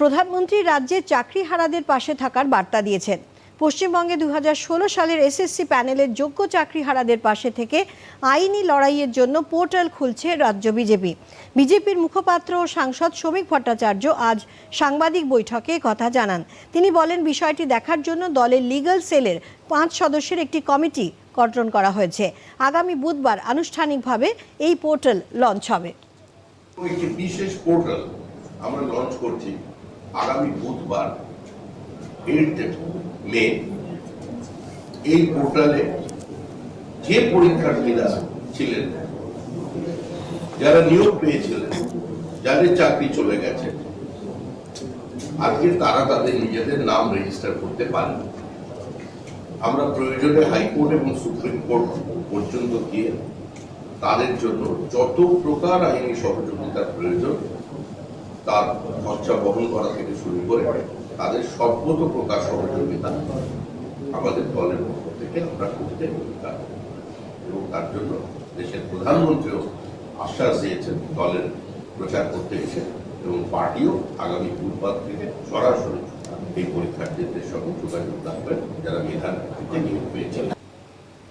প্রধানমন্ত্রী রাজ্যের চাকরিহারাদের পাশে থাকার বার্তা দিয়েছেন। পশ্চিমবঙ্গে দু হাজার ষোলো সালের এসএসসি প্যানেলের যোগ্য চাকরিহারাদের পাশে থেকে আইনি লড়াইয়ের জন্য পোর্টাল খুলছে রাজ্য বিজেপি। বিজেপির মুখপাত্র ও সাংসদ শ্রমিক ভট্টাচার্য আজ সাংবাদিক বৈঠকে কথা জানান। তিনি বলেন, বিষয়টি দেখার জন্য দলের লিগ্যাল সেলের পাঁচ সদস্যের একটি কমিটি গঠন করা হয়েছে। আগামী বুধবার আনুষ্ঠানিকভাবে এই পোর্টাল লঞ্চ হবে। একটি বিশেষ পোর্টাল আমরা লঞ্চ করছি। আগামী বুধবার এইট মে, এই পোর্টালে যে পরীক্ষার্থীরা ছিলেন, যারা নিয়োগ পেয়েছিলেন, যাদের চাকরি চলে গেছে, আজকে তারা তাদের নিজেদের নাম রেজিস্টার করতে পারেন। আমরা প্রয়োজনে হাইকোর্ট এবং সুপ্রিম কোর্ট পর্যন্ত গিয়ে তাদের জন্য যত প্রকার আইনি সহযোগিতার প্রয়োজন তার খরচা বহন করা থেকে শুরু করে তাদের সর্বত প্রকার সহযোগিতা আমাদের দলের পক্ষ থেকে আমরা করতে অঙ্গীকার এবং তার জন্য দেশের প্রধানমন্ত্রীও আশ্বাস দিয়েছেন, দলের প্রচার করতে এসে এবং পার্টিও আগামী বুধবার থেকে সরাসরি এই পরীক্ষার্থীদের সঙ্গে যোগাযোগ রাখবেন, যারা মেধার নিয়োগ পেয়েছেন।